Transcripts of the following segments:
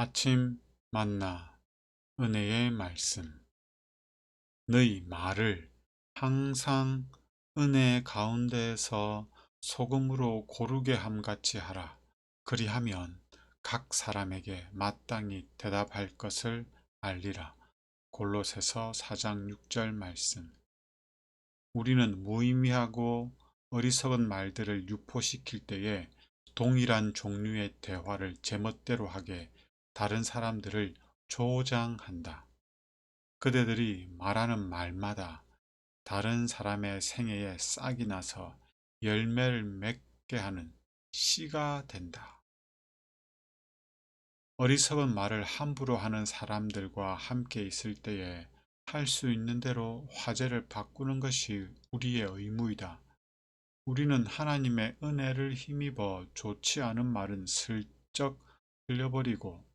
아침 만나 은혜의 말씀 너희 말을 항상 은혜 가운데에서 소금으로 고르게 함같이 하라. 그리하면 각 사람에게 마땅히 대답할 것을 알리라. 골로새서 4장 6절 말씀 우리는 무의미하고 어리석은 말들을 유포시킬 때에 동일한 종류의 대화를 제멋대로 하게 다른 사람들을 조장한다. 그대들이 말하는 말마다 다른 사람의 생애에 싹이 나서 열매를 맺게 하는 씨가 된다. 어리석은 말을 함부로 하는 사람들과 함께 있을 때에 할 수 있는 대로 화제를 바꾸는 것이 우리의 의무이다. 우리는 하나님의 은혜를 힘입어 좋지 않은 말은 슬쩍 흘려버리고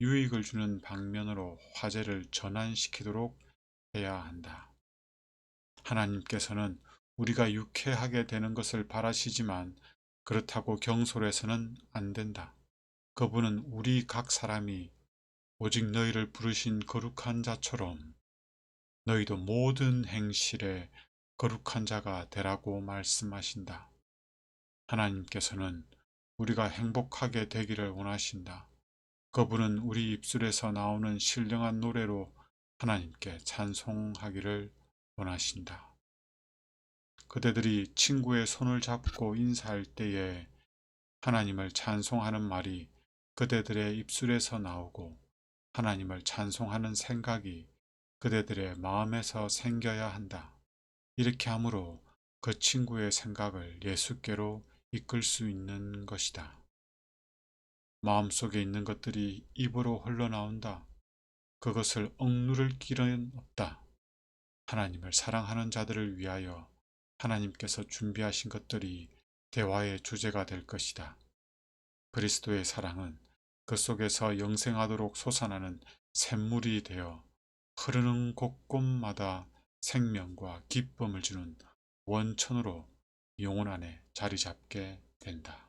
유익을 주는 방면으로 화제를 전환시키도록 해야 한다. 하나님께서는 우리가 유쾌하게 되는 것을 바라시지만 그렇다고 경솔해서는 안 된다. 그분은 우리 각 사람이 오직 너희를 부르신 거룩한 자처럼 너희도 모든 행실에 거룩한 자가 되라고 말씀하신다. 하나님께서는 우리가 행복하게 되기를 원하신다. 그분은 우리 입술에서 나오는 신령한 노래로 하나님께 찬송하기를 원하신다. 그대들이 친구의 손을 잡고 인사할 때에 하나님을 찬송하는 말이 그대들의 입술에서 나오고 하나님을 찬송하는 생각이 그대들의 마음에서 생겨야 한다. 이렇게 함으로 그 친구의 생각을 예수께로 이끌 수 있는 것이다. 마음속에 있는 것들이 입으로 흘러나온다. 그것을 억누를 길은 없다. 하나님을 사랑하는 자들을 위하여 하나님께서 준비하신 것들이 대화의 주제가 될 것이다. 그리스도의 사랑은 그 속에서 영생하도록 솟아나는 샘물이 되어 흐르는 곳곳마다 생명과 기쁨을 주는 원천으로 영혼 안에 자리 잡게 된다.